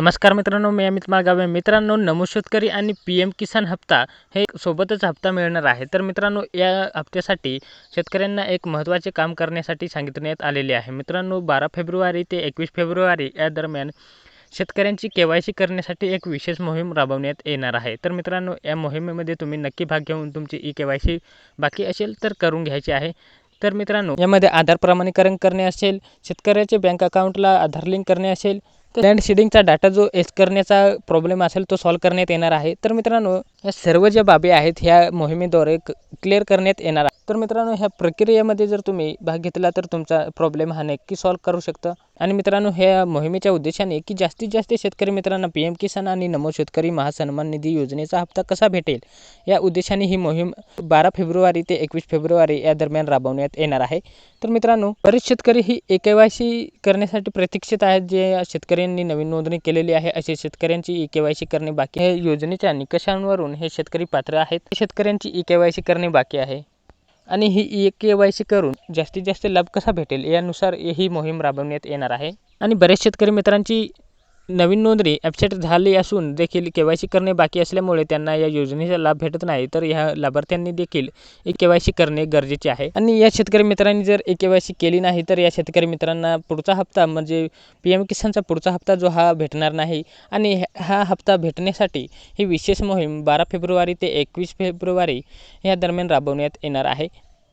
नमस्कार मित्रांनो मी अमित मागावे मित्रांनो नमो शेतकरी आणि पी एम किसान हप्ता हे सोबतच हप्ता मिळणार आहे. तर मित्रांनो या हप्त्यासाठी शेतकऱ्यांना एक महत्त्वाचे काम करण्यासाठी सांगितण्यात आलेले आहे. मित्रांनो बारा फेब्रुवारी ते एकवीस फेब्रुवारी या दरम्यान शेतकऱ्यांची के वाय सी करण्यासाठी एक विशेष मोहीम राबवण्यात येणार आहे. तर मित्रांनो या मोहिमेमध्ये तुम्ही नक्की भाग घेऊन तुमची ई के वाय सी बाकी असेल तर करून घ्यायची आहे. तर मित्रांनो यामध्ये आधार प्रमाणीकरण करणे असेल शेतकऱ्याचे बँक अकाउंटला आधार लिंक करणे असेल लँड शेडिंगचा डाटा जो एस करण्याचा प्रॉब्लेम असेल तो सॉल्व करण्यात येणार आहे. तर मित्रांनो या सर्व ज्या बाबी आहेत ह्या मोहिमेद्वारे क्लिअर करण्यात येणार तर मित्रांनो ह्या प्रक्रियेमध्ये जर तुम्ही भाग घेतला तर तुमचा प्रॉब्लेम हा नक्की सॉल्व करू शकता. आणि मित्रांनो ह्या मोहिमेच्या उद्देशाने की जास्तीत जास्त शेतकरी मित्रांना पी एम किसान आणि नमो शेतकरी महासन्मान निधी योजनेचा हप्ता कसा भेटेल? या उद्देशाने ही मोहीम बारा फेब्रुवारी ते एकवीस फेब्रुवारी या दरम्यान राबवण्यात येणार आहे. तर मित्रांनो बरेच शेतकरी ही ए के वाय सी करण्यासाठी प्रतीक्षित आहेत जे शेतकऱ्यांनी नवीन नोंदणी केलेली आहे. असे शेतकऱ्यांची ई के वाय सी करणे बाकी आहे. योजनेच्या निकषांवरून हे शेतकरी पात्र आहेत. शेतकऱ्यांची ई के वाय सी करणे बाकी आहे. आणि ही ई के वाय सी करून जास्तीत जास्त लाभ कसा भेटेल? यानुसार ही मोहीम राबवण्यात येणार आहे. आणि बरेच शेतकरी मित्रांची नवीन नोंदणी ॲपसेट झाली असून देखील के वाय सी करणे बाकी असल्यामुळे त्यांना या योजनेचा लाभ भेटत नाही. तर ह्या लाभार्थ्यांनी देखील ए के वाय सी करणे गरजेचे आहे. आणि या शेतकरी मित्रांनी जर ए के वाय सी केली नाही तर या शेतकरी मित्रांना पुढचा हप्ता म्हणजे पी एम किसानचा पुढचा हप्ता जो हा भेटणार नाही. आणि हा हप्ता भेटण्यासाठी ही विशेष मोहीम बारा फेब्रुवारी ते एकवीस फेब्रुवारी या दरम्यान राबवण्यात येणार आहे.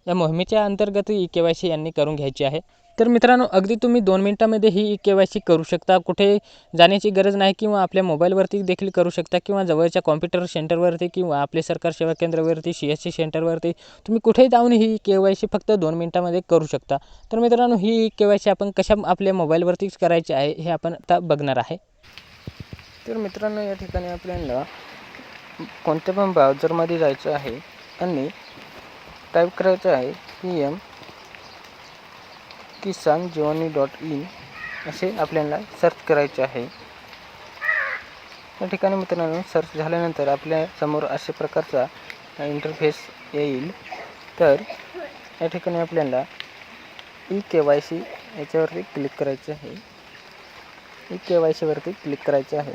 या मोहिमेच्या अंतर्गत ई के वाय सी यांनी करून घ्यायची आहे. तर मित्रांनो अगदी तुम्ही दोन मिनटामध्ये ही के वाय सी करू शकता. कुठे जाण्याची गरज नाही किंवा आपल्या मोबाईलवरती देखील करू शकता किंवा जवळच्या कॉम्प्युटर सेंटरवरती किंवा आपले सरकार सेवा केंद्रावरती सी एस सी सेंटरवरती तुम्ही कुठेही जाऊन ही के वाय सी फक्त दोन मिनटामध्ये करू शकता. तर मित्रांनो ही के वाय सी आपण कशा आपल्या मोबाईलवरतीच करायची आहे हे आपण आता बघणार आहे. तर मित्रांनो या ठिकाणी आपल्याला कोणत्या पण ब्राउझरमध्ये जायचं आहे आणि टाईप करायचं आहे पी एम किसान जीवनी डॉट इन असे आपल्याला सर्च करायचे आहे. या ठिकाणी मित्रांनो सर्च झाल्यानंतर आपल्यासमोर अशा प्रकारचा इंटरफेस येईल. तर या ठिकाणी आपल्याला ई के वाय सी याच्यावरती क्लिक करायचे आहे. ई के वाय सीवरती क्लिक करायचे आहे.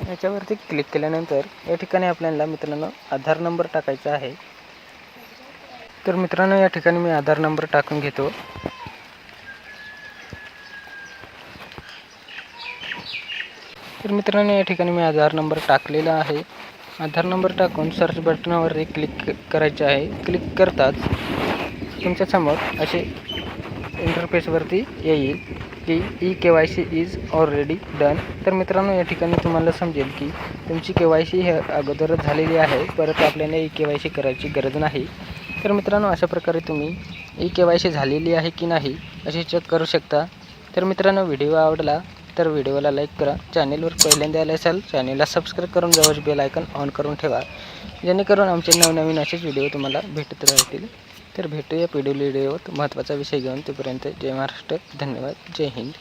याच्यावरती क्लिक केल्यानंतर या ठिकाणी आपल्याला मित्रांनो आधार नंबर टाकायचा आहे. तर मित्रांनो या ठिकाणी मी आधार नंबर टाकून घेतो. तर मित्रांनो या ठिकाणी मी आधार नंबर टाकलेला आहे. आधार नंबर टाकून सर्च बटनावर क्लिक करायचे आहे. क्लिक करताच तुमच्यासमोर असे इंटरफेसवरती येईल की E K Y C is already done तर मित्रांनो या ठिकाणी तुम्हाला समजेल की तुमची के वाय सी हे अगोदरच झालेली आहे. परत आपल्याला ई के वाय सी करायची गरज नाही. तर मित्रांनो अशा प्रकारे तुम्ही ई के वाय सी झालेली आहे की नाही असे चेक करू शकता. तर मित्रांनो व्हिडिओ आवडला तर व्हिडिओला लाईक करा. चॅनेलवर पहिल्यांदा आले असाल चॅनेलला सबस्क्राईब करून जवळ बेल आयकन ऑन करून ठेवा. जेणेकरून आमचे नवनवीन असेच व्हिडिओ तुम्हाला भेटत राहतील. तर भेटूया पी व्हिडिओत व्हिडिओवर. महत्त्वाचा विषय घेऊन तोपर्यंत जय महाराष्ट्र. धन्यवाद. जय हिंद.